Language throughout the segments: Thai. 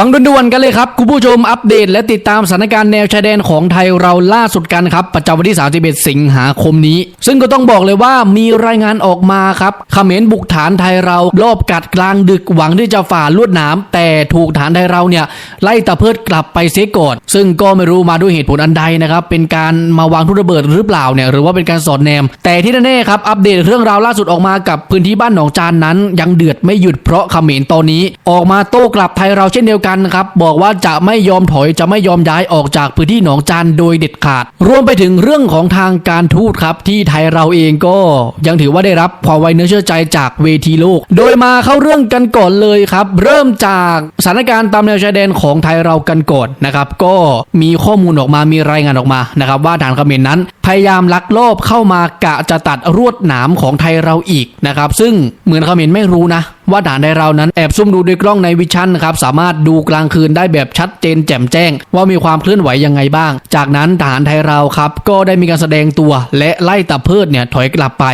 ฟังด่วนๆกันเลยครับคุณผู้ชมอัปเดตและติดตามสถานการณ์แนวชายแดนของไทยเราล่าสุดกันครับ ประจำวันที่ 31 สิงหาคมนี้ ซึ่งก็ต้องบอกเลยว่ามีรายงานออกมาครับเขมรบุกฐานไทยเรารอบกัดกลางดึกหวังที่จะฝ่าลวดหนามแต่ถูกฐานไทยเราเนี่ยไล่ตะเพิดกลับไปเสียก่อนซึ่งก็ไม่รู้มาด้วยเหตุผลอันใดนะครับเป็นการมาวางทุนระเบิดหรือเปล่าเนี่ยหรือว่าเป็นการสอดแนม แต่ที่แน่ๆครับอัปเดตเรื่องราวล่าสุดออกมากับพื้นที่บ้านหนองจานนั้น ยังเดือดไม่หยุดเพราะเขมรตอนนี้ ออกมาโต้กลับไทยเราเช่นเดียวกันครับบอกว่าจะไม่ยอมถอยจะไม่ยอมย้ายออกจากพื้นที่หนองจานโดยเด็ดขาด รวมไปถึงเรื่องของทางการทูตครับ ที่ไทยเราเองก็ยังถือว่าได้รับความไว้เนื้อเชื่อใจจากเวทีโลก โดยมาเข้าเรื่องกันก่อนเลยครับ เริ่มจากสถานการณ์ตามแนวชายแดนของไทยเรากันก่อนนะครับ ก็มีข้อมูลออกมามีรายงานออกมานะครับว่าฐานเขมรนั้น พยายามลักลอบเข้ามากะจะตัดรวดหนามของไทยเราอีกนะครับซึ่งเหมือนเขมรไม่รู้นะ ว่าฐานไทยเรานั้นแอบซุ่มดูด้วยกล้องในวิชั่นนะครับสามารถดูกลางคืนได้แบบชัดเจนแจ่มแจ้ง ว่ามีความเคลื่อนไหวยังไงบ้าง จากนั้นทหารไทยเราครับก็ได้มีการแสดงตัว และไล่ตะเพิดเนี่ยถอยกลับไป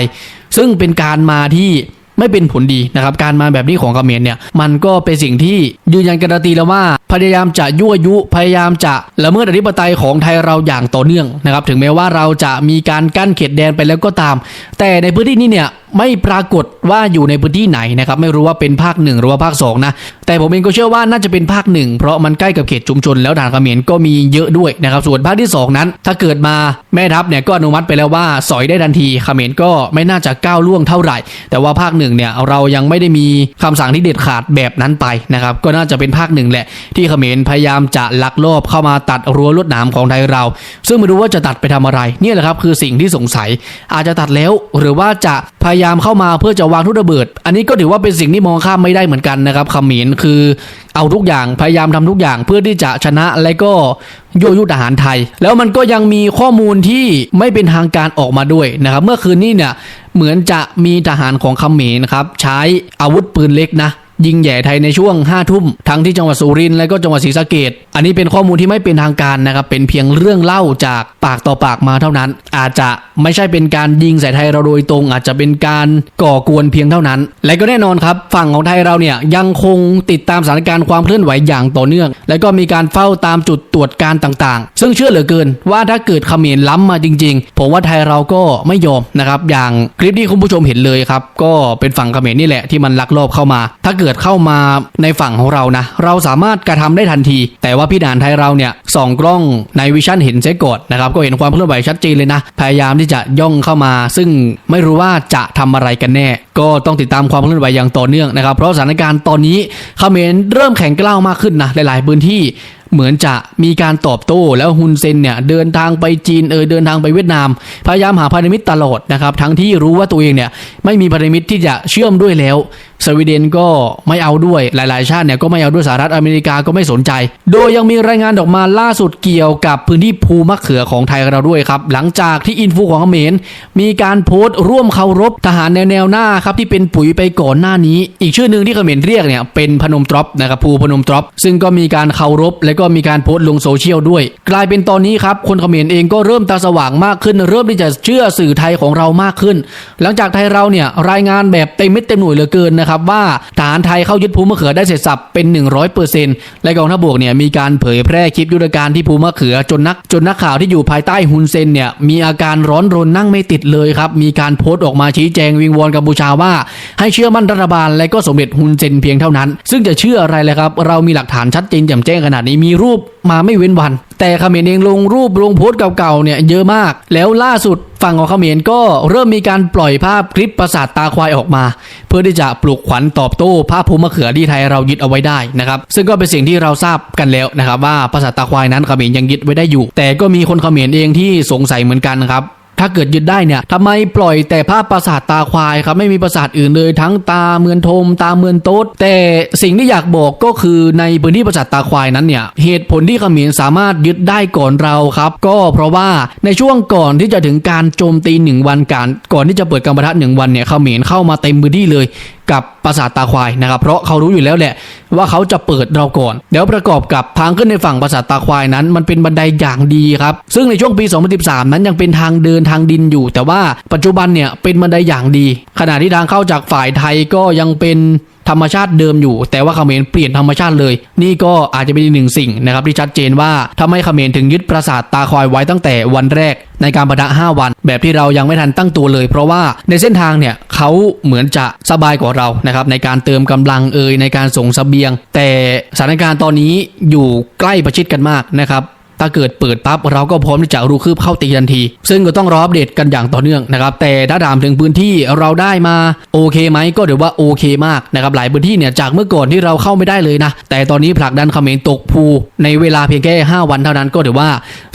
ซึ่งเป็นการมาที่ ไม่เป็นผลดีนะครับการมาแบบนี้ของเขมรเนี่ยมันก็เป็นสิ่งที่ยืนยันการันตีแล้วว่า พยายามจะยั่วยุพยายามจะละเมิดอธิปไตยของไทยเราอย่างต่อเนื่องนะครับถึงแม้ว่าเราจะมีการกั้นเขตแดนไปแล้วก็ตาม แต่ในพื้นที่นี้เนี่ยไม่ปรากฏว่าอยู่ในพื้นที่ไหนนะครับไม่รู้ว่าเป็นภาคหนึ่งหรือว่าภาคสองนะ แต่ผมเองก็เชื่อว่าน่าจะเป็นภาคหนึ่งเพราะมันใกล้กับเขตชุมชนแล้วด่านเขมรก็มีเยอะด้วยนะครับส่วนภาคที่สองนั้น ถ้าเกิดมาแม่ทัพเนี่ยก็อนุมัติไปแล้วว่าสอยได้ทันทีเขมรก็ไม่น่าจะก้าวล่วงเท่าไหร่ แต่ว่าภาคหนึ่งเนี่ยเรายังไม่ได้มีคำสั่งที่เด็ดขาดแบบนั้นไปนะครับก็น่าจะเป็นภาคหนึ่งแหละที่เขมรพยายามจะลักลอบเข้ามาตัดรั้วลวดหนามของไทยเรา ซึ่งไม่รู้ว่าจะตัดไปทำอะไรเนี่ยแหละครับคือสิ่งที่สงสัย อาจจะตัดแล้วหรือว่าจะพยายามเข้ามาเพื่อจะวางทุกระเบิด อันนี้ก็ถือว่าเป็นสิ่งที่มองข้ามไม่ได้เหมือนกันนะครับเขมรคือ เอาทุกอย่างพยายามทำทุกอย่างเพื่อที่จะชนะและก็ยั่วยุทหารไทย แล้วมันก็ยังมีข้อมูลที่ไม่เป็นทางการออกมาด้วยนะครับ เมื่อคืนนี้เนี่ยเหมือนจะมีทหารของเขมรครับใช้อาวุธปืนเล็กนะ ยิงแย่ไทยในช่วง 5 ทุ่ม ทั้งที่จังหวัดสุรินทร์และก็จังหวัดศรีสะเกดอันนี้เป็นข้อมูลที่ไม่เป็นทางการนะครับเป็นเพียงเรื่องเล่าจากปากต่อปากมาเท่านั้น อาจจะไม่ใช่เป็นการยิงใส่ไทยเราโดยตรง อาจจะเป็นการก่อกวนเพียงเท่านั้น และก็แน่นอนครับ ฝั่งของไทยเราเนี่ยยังคงติดตามสถานการณ์ความเคลื่อนไหวอย่างต่อเนื่อง และก็มีการเฝ้าตามจุดตรวจการต่างๆ ซึ่งเชื่อเหลือเกินว่าถ้าเกิดเขมรล้ำมาจริง ๆ ผมว่าไทยเราก็ไม่ยอมนะครับอย่างคลิปที่คุณผู้ชมเห็นเลยครับก็เป็นฝั่งเขมรนี่แหละที่มันลักลอบเข้ามา ถ้าเกิดเข้ามาในฝั่งของเรานะ เราสามารถกระทำได้ทันที แต่ว่าพี่ด่านไทยเราเนี่ยส่องกล้องในวิชั่นเห็นเซก่อนนะครับก็เห็นความเคลื่อนไหวชัดเจนเลยนะ พยายามที่จะย่องเข้ามา ซึ่งไม่รู้ว่าจะทำอะไรกันแน่ก็ต้องติดตามความเคลื่อนไหวอย่างต่อเนื่องนะครับ เพราะสถานการณ์ตอนนี้เขมรเริ่มแข็งกล้าวมากขึ้นนะหลาย ๆ พื้นที่เหมือนจะมีการตอบโต้แล้วฮุนเซนเนี่ยเดินทางไปจีนเออเดินทางไปเวียดนาม พยายามหาพันธมิตรตลอดนะครับ ทั้งที่รู้ว่าตัวเองเนี่ยไม่มีพันธมิตรที่จะเชื่อมด้วยแล้ว สวีเดนก็ไม่เอาด้วยหลาย ๆ ชาติเนี่ยก็ไม่เอาด้วยสหรัฐอเมริกาก็ไม่สนใจ โดยยังมีรายงานออกมาล่าสุดเกี่ยวกับพื้นที่ภูมะเขือของไทยเราด้วยครับหลังจากที่อินฟูของเขมรมีการโพสต์ร่วมเคารพทหารแนวแนวหน้าครับที่เป็นปุ๋ยไปก่อนหน้านี้ อีกชื่อหนึ่งที่เขมรเรียกเนี่ยเป็นพนมตรอปนะครับภูพนมตรอปซึ่งก็มีการเคารพ และก็มีการโพสต์ลงโซเชียลด้วย กลายเป็นตอนนี้ครับคนเขมรเองก็เริ่มตาสว่างมากขึ้น เริ่มที่จะเชื่อสื่อไทยของเรามากขึ้น หลังจากไทยเราเนี่ยรายงานแบบเต็มเม็ดเต็มหน่วยเหลือเกินนะครับว่าทหารไทยเข้ายึดภูมะเขือได้เสร็จสับเป็น 100%และกองทัพบกเนี่ยมีการเผยแพร่คลิปยุทธการที่ภูมะเขือจนนักจนนักข่าวที่อยู่ภายใต้ฮุนเซนเนี่ยมีอาการร้อนรนนั่งไม่ติดเลยครับมีการโพสต์ออกมาชี้แจงวิงวอนกัมพูชาว่าให้เชื่อมั่นรัฐบาลและก็สมเด็จฮุนเซนเพียงเท่านั้น ซึ่งจะเชื่ออะไรเลยครับ เรามีหลักฐานชัดเจนแจ่มแจ้งขนาดนี้มีรูปมาไม่เว้นวัน แต่เขมรเองลงรูปลงโพสต์เก่าๆเนี่ยเยอะมาก แล้วล่าสุดฝั่งของเขมรก็เริ่มมีการปล่อยภาพคลิปประสาทตาควายออกมา เพื่อที่จะปลุกขวัญตอบโต้ภาพภูมิมะเขือที่ไทยเรายึดเอาไว้ได้นะครับซึ่งก็เป็นสิ่งที่เราทราบกันแล้วนะครับว่าประสาทตาควายนั้นเขมรยังยึดไว้ได้อยู่ แต่ก็มีคนเขมรเองที่สงสัยเหมือนกันครับ ถ้าเกิดยึดได้เนี่ยทำไมปล่อยแต่ภาพปราสาทตาควายครับไม่มีปราสาทอื่นเลยทั้งตาเมือนทม ตาเมือนโต๊ดแต่สิ่งที่อยากบอกก็คือในพื้นที่ปราสาทตาควายนั้นเนี่ยเหตุผลที่เขมรสามารถยึดได้ก่อนเราครับ ก็เพราะว่าในช่วงก่อนที่จะถึงการโจมตีหนึ่งวันการก่อนที่จะเปิดการประทะหนึ่งวันเนี่ยเขมรเข้ามาเต็มพื้นที่เลย กับปราสาทตาควายนะครับ เพราะเขารู้อยู่แล้วแหละว่าเขาจะเปิดเราก่อน เดี๋ยวประกอบกับทางขึ้นในฝั่งปราสาทตาควายนั้น มันเป็นบันไดอย่างดีครับ ซึ่งในช่วงปี 2013 นั้นยังเป็นทางเดินทางดินอยู่ แต่ว่าปัจจุบันเนี่ยเป็นบันไดอย่างดี ขณะที่ทางเข้าจากฝ่ายไทยก็ยังเป็น ธรรมชาติเดิมอยู่ แต่ว่าเขมรเปลี่ยนธรรมชาติเลย นี่ก็อาจจะเป็นอีกหนึ่งสิ่งนะครับที่ชัดเจนว่าทำไมเขมรถึงยึดปราสาทตาคอยไว้ตั้งแต่วันแรกในการประทะ5 วัน แบบที่เรายังไม่ทันตั้งตัวเลย เพราะว่าในเส้นทางเนี่ยเขาเหมือนจะสบายกว่าเรานะครับในการเติมกำลังเอ่ยในการส่งเสบียง แต่สถานการณ์ตอนนี้อยู่ใกล้ประชิดกันมากนะครับ ถ้าเกิดเปิดปั๊บเราก็พร้อมที่จะรูคืบเข้าตีทันที ซึ่งก็ต้องรออัปเดตกันอย่างต่อเนื่องนะครับ แต่ถ้าถามถึงพื้นที่เราได้มาโอเคไหมก็ถือว่าโอเคมากนะครับหลายพื้นที่เนี่ยจากเมื่อก่อนที่เราเข้าไม่ได้เลยนะ แต่ตอนนี้ผลักดันเขมรตกภูในเวลาเพียงแค่ 5 วันเท่านั้นก็ถือว่า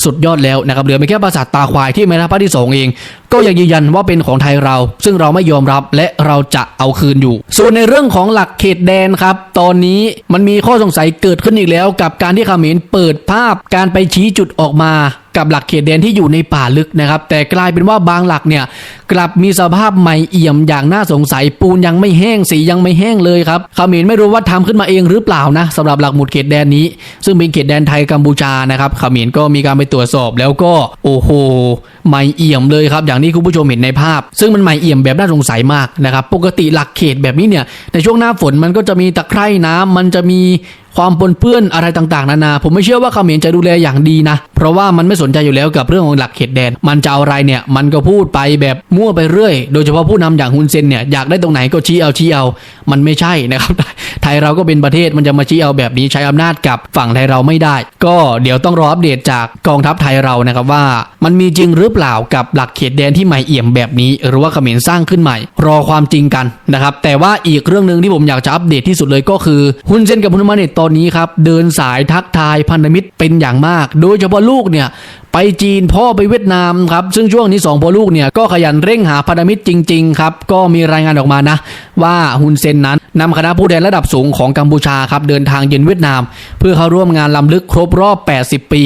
สุดยอดแล้วนะครับเหลือไม่แค่ปราสาทตาควายที่แม่ทัพภาคที่สองเอง ก็ยังยืนยันว่าเป็นของไทยเรา ซึ่งเราไม่ยอมรับและเราจะเอาคืนอยู่ ส่วนในเรื่องของหลักเขตแดนครับ ตอนนี้มันมีข้อสงสัยเกิดขึ้นอีกแล้ว กับการที่เขมรเปิดภาพการไปชี้จุดออกมากับหลักเขตแดนที่อยู่ในป่าลึกนะครับ แต่กลายเป็นว่าบางหลักเนี่ยกลับมีสภาพใหม่เอี่ยมอย่างน่าสงสัยปูนยังไม่แห้งสียังไม่แห้งเลยครับเขมรไม่รู้ว่าทำขึ้นมาเองหรือเปล่านะสำหรับหลักหมุดเขตแดนนี้ ซึ่งเป็นเขตแดนไทยกัมพูชานะครับเขมรก็มีการไปตรวจสอบแล้วก็โอ้โหใหม่เอี่ยมเลยครับอย่างที่คุณผู้ชมเห็นในภาพ ซึ่งมันใหม่เอี่ยมแบบน่าสงสัยมากนะครับปกติหลักเขตแบบนี้เนี่ยในช่วงหน้าฝนมันก็จะมีตะไคร่น้ำมันจะมี ความปนเปื้อนอะไรต่างๆ นานา ผมไม่เชื่อว่าเขมรจะดูแลอย่างดีนะ เพราะว่ามันไม่สนใจอยู่แล้วกับเรื่องของหลักเขตแดน มันจะเอาอะไรเนี่ย มันก็พูดไปแบบมั่วไปเรื่อย โดยเฉพาะผู้นำอย่างฮุนเซนเนี่ย อยากได้ตรงไหนก็ชี้เอาชี้เอา มันไม่ใช่นะครับ ไทยเราก็เป็นประเทศมันจะมาชี้เอาแบบนี้ใช้อำนาจกับฝั่งไทยเราไม่ได้ ก็เดี๋ยวต้องรออัปเดตจากกองทัพไทยเรานะครับว่า มันมีจริงหรือเปล่ากับหลักเขตแดนที่ใหม่เอี่ยมแบบนี้ หรือว่าเขมรสร้างขึ้นใหม่ รอความจริงกันนะครับ แต่ว่าอีกเรื่องหนึ่งที่ผมอยากจะอัปเดตที่สุดเลยก็คือฮุนเซนกับฮุนมาเนตตอนนี้ครับเดินสายทักทายพันธมิตรเป็นอย่างมาก โดยเฉพาะลูกเนี่ยไปจีนพ่อไปเวียดนามครับซึ่งช่วงนี้2พ่อลูกเนี่ยก็ขยันเร่งหาพันธมิตรจริงๆครับก็มีรายงานออกมานะ ว่าฮุนเซนนั้นนำคณะผู้แทนระดับสูงของกัมพูชาครับเดินทางเยือนเวียดนาม เพื่อเข้าร่วมงานลำลึกครบรอบ 80 ปี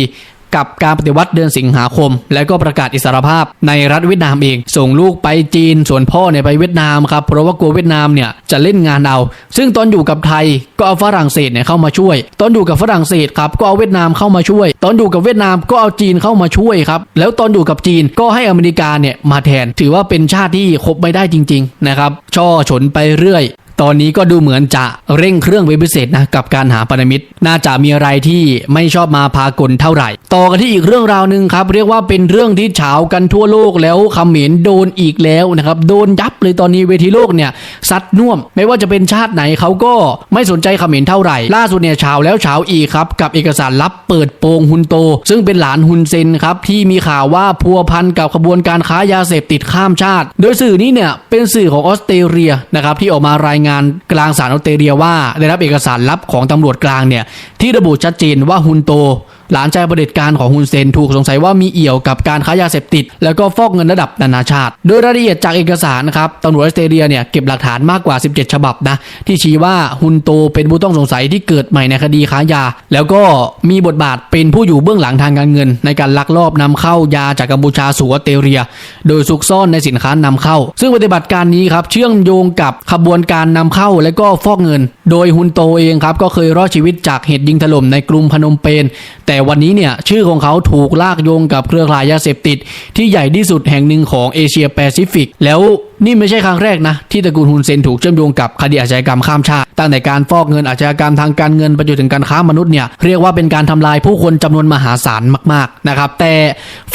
กับการปฏิวัติเดือนสิงหาคม และก็ประกาศอิสรภาพในรัฐเวียดนามเอง ส่งลูกไปจีน ส่วนพ่อเนี่ยไปเวียดนามครับ เพราะว่ากลัวเวียดนามเนี่ยจะเล่นงานเอา ซึ่งตอนอยู่กับไทยก็เอาฝรั่งเศสเนี่ยเข้ามาช่วย ตอนอยู่กับฝรั่งเศสครับก็เอาเวียดนามเข้ามาช่วย ตอนอยู่กับเวียดนามก็เอาจีนเข้ามาช่วยครับ แล้วตอนอยู่กับจีนก็ให้อเมริกาเนี่ยมาแทน ถือว่าเป็นชาติที่คบไม่ได้จริง ๆ นะครับ ช่อฉนไปเรื่อย ตอนนี้ก็ดูเหมือนจะเร่งเครื่องเป็นพิเศษนะกับการหาพันมิตร น่าจะมีอะไรที่ไม่ชอบมาพากลเท่าไหร่ ต่อกันที่อีกเรื่องราวหนึ่งครับเรียกว่าเป็นเรื่องที่เฉากันทั่วโลกแล้วเขมรโดนอีกแล้วนะครับโดนยับเลยตอนนี้เวทีโลกเนี่ยซัดน่วม ไม่ว่าจะเป็นชาติไหนเขาก็ไม่สนใจเขมรเท่าไหร่ ล่าสุดเนี่ยเฉาแล้วเฉาอีกครับกับเอกสารลับเปิดโปงฮุนโต ซึ่งเป็นหลานฮุนเซนครับที่มีข่าวว่าพัวพันกับขบวนการค้ายาเสพติดข้ามชาติ โดยสื่อนี้เนี่ยเป็นสื่อของออสเตรเลียนะครับที่ออกมารายงานกลางสารออสเตรเลียว่าได้รับเอกสารลับของตำรวจกลางเนี่ยที่ระบุชัดเจนว่าฮุนโตหลานชายประเผด็จการของฮุนเซนถูกสงสัยว่ามีเอี่ยวกับการค้ายาเสพติด แล้วก็ฟอกเงินระดับนานาชาติ โดยรายละเอียดจากเอกสารนะครับตำรวจออสเตรเลียเนี่ยเก็บหลักฐานมากกว่า 17 ฉบับนะที่ชี้ว่าฮุนโตเป็นผู้ต้องสงสัยที่เกิดใหม่ในคดีค้ายา แล้วก็มีบทบาทเป็นผู้อยู่เบื้องหลังทางการเงิน ในการลักลอบนำเข้ายาจากกัมพูชาสู่ออสเตรเลีย โดยซุกซ่อนในสินค้านำเข้า ซึ่งปฏิบัติการนี้ครับเชื่อมโยงกับขบวนการนำเข้าและก็ฟอกเงิน โดยฮุนโตเองครับก็เคยรอดชีวิตจากเหตุยิงถล่มในกรุงพนมเปญแต่แต่วันนี้เนี่ยชื่อของเขาถูกลากโยงกับเครือข่ายยาเสพติด ที่ใหญ่ที่สุดแห่งหนึ่งของเอเชียแปซิฟิก แล้วนี่ไม่ใช่ครั้งแรกนะ ที่ตระกูลฮุนเซนถูกเชื่อมโยงกับคดีอาชญากรรมข้ามชาติ ตั้งแต่การฟอกเงินอาชญากรรมทางการเงินไปจนถึงการค้ามนุษย์เนี่ยเรียกว่าเป็นการทำลายผู้คนจำนวนมหาศาลมากๆนะครับแต่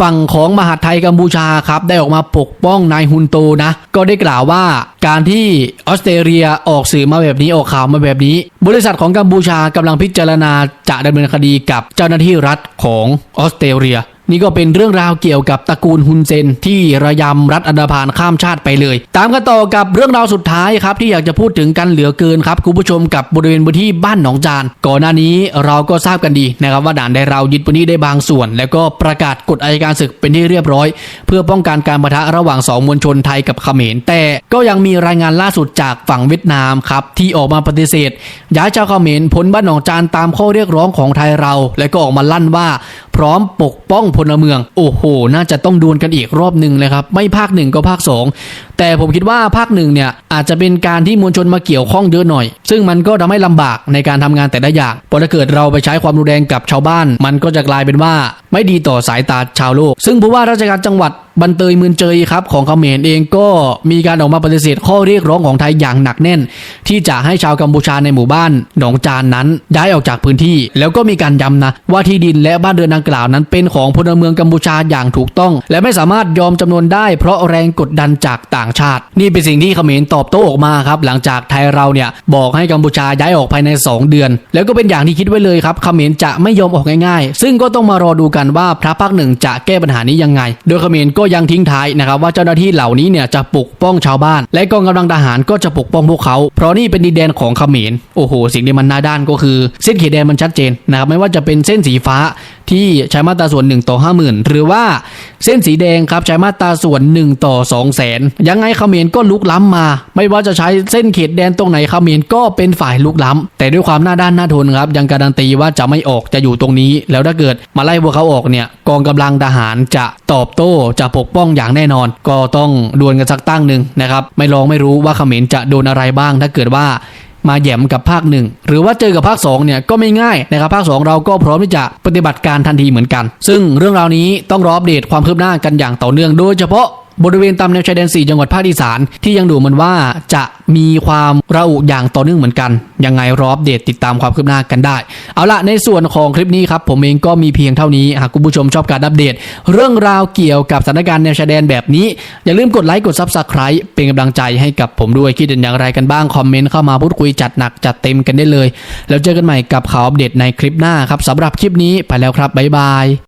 ฝั่งของมหาไทยกัมพูชาครับได้ออกมาปกป้องนายฮุนโตนะก็ได้กล่าวว่าการที่ออสเตรเลียออกสื่อมาแบบนี้ออกข่าวมาแบบนี้ บริษัทของกัมพูชากำลังพิจารณาจะดำเนินคดีกับเจ้าหน้าที่รัฐของออสเตรเลีย นี่ก็เป็นเรื่องราวเกี่ยวกับตระกูลฮุนเซนที่ระยำรัฐอันดาพานข้ามชาติไปเลย ตามกันต่อกับเรื่องราวสุดท้ายครับที่อยากจะพูดถึงกันเหลือเกินครับคุณผู้ชมกับบริเวณพื้นที่บ้านหนองจาน ก่อนหน้านี้เราก็ทราบกันดีนะครับว่าด่านได้เรายึดพื้นที่ได้บางส่วน แล้วก็ประกาศกฎอัยการศึกเป็นที่เรียบร้อย เพื่อป้องกันการปะทะระหว่างสองมวลชนไทยกับเขมรแต่ก็ยังมีรายงานล่าสุดจากฝั่งเวียดนามครับที่ออกมาปฏิเสธย้ายชาวเขมรพ้นบ้านหนองจานตามข้อเรียกร้องของไทยเรา และก็ออกมาลั่นว่า พร้อมปกป้องพลเมือง โอ้โห น่าจะต้องดวลกันอีกรอบหนึ่งเลยครับ ไม่ภาคหนึ่งก็ภาคสอง แต่ผมคิดว่าภาคหนึ่งเนี่ยอาจจะเป็นการที่มวลชนมาเกี่ยวข้องเยอะหน่อย ซึ่งมันก็ทำให้ลำบากในการทำงานแต่ละอย่างพราะถ้าเกิดเราไปใช้ความรุนแรงกับชาวบ้าน มันก็จะกลายเป็นว่าไม่ดีต่อสายตาชาวโลก ซึ่งผู้ว่าราชการจังหวัดบันเตยมืนเจยครับของเขมรเองก็มีการออกมาปฏิเสธข้อเรียกร้องของไทยอย่างหนักแน่น ที่จะให้ชาวกัมพูชาในหมู่บ้านหนองจานนั้นย้ายออกจากพื้นที่ แล้วก็มีการย้ำนะ ว่าที่ดินและบ้านเรือนดังกล่าวนั้น เป็นของพลเมืองกัมพูชาอย่างถูกต้อง และไม่สามารถยอมจำนวนได้เพราะแรงกดดันจากต่างชาติ นี่เป็นสิ่งที่เขมรตอบโต้ออกมาครับหลังจากไทยเราเนี่ยบอกให้กัมพูชาย้ายออกภายใน 2 เดือน แล้วก็เป็นอย่างที่คิดไว้เลยครับเขมรจะไม่ยอมออกง่ายๆ ซึ่งก็ต้องมารอดูกันว่าพระภาคหนึ่งจะแก้ปัญหานี้ยังไง โดยเขมรก็ยังทิ้งท้ายนะครับว่าเจ้าหน้าที่เหล่านี้เนี่ยจะปกป้องชาวบ้าน และกองกำลังทหารก็จะปกป้องพวกเขา เพราะนี่เป็นดินแดนของเขมรโอ้โหสิ่งที่มันน่าด้านก็คือเส้นเขตแดนมันชัดเจนนะครับไม่ว่าจะเป็นเส้นสีฟ้า ที่ใช้มาตราส่วน 1 ต่อ 50,000 หรือว่าเส้นสีแดงครับใช้มาตราส่วน 1 ต่อ 2 0 0แสนยังไงเขมรก็ลุกล้ำมา ไม่ว่าจะใช้เส้นเขตแดนตรงไหนเขมรก็เป็นฝ่ายลุกล้ำแต่ด้วยความหน้าด้านหน้าทนครับยังการันตีว่าจะไม่ออกจะอยู่ตรงนี้ แล้วถ้าเกิดมาไล่พวกเขาออกเนี่ยกองกำลังทหารจะตอบโต้จะปกป้องอย่างแน่นอน ก็ต้องดวลกันสักตั้งหนึ่งนะครับไม่ลองไม่รู้ว่าเขมรจะโดนอะไรบ้างถ้าเกิดว่า มาแย่มกับภาคหนึ่งหรือว่าเจอกับภาค2เนี่ยก็ไม่ง่ายนะครับภาค 2 เราก็พร้อมที่จะปฏิบัติการทันทีเหมือนกัน ซึ่งเรื่องราวนี้ต้องรออัปเดตความคืบหน้ากันอย่างต่อเนื่องโดยเฉพาะ บริเวณตามแนวชายแดน 4 จังหวัดภาคอีสานที่ยังดูเหมือนว่าจะมีความระอุอย่างต่อเนื่องเหมือนกัน ยังไงรออัปเดตติดตามความคืบหน้ากันได้ เอาละในส่วนของคลิปนี้ครับ ผมเองก็มีเพียงเท่านี้ หากคุณผู้ชมชอบการอัปเดต เรื่องราวเกี่ยวกับสถานการณ์แนวชายแดนแบบนี้ อย่าลืมกดไลค์กด Subscribe เป็นกำลังใจให้กับผมด้วยคิดเห็นอย่างไรกันบ้างคอมเมนต์เข้ามาพูดคุยจัดหนักจัดเต็มกันได้เลย แล้วเจอกันใหม่กับข่าวอัปเดตในคลิปหน้าครับสำหรับคลิปนี้ไปแล้วครับบ๊ายบาย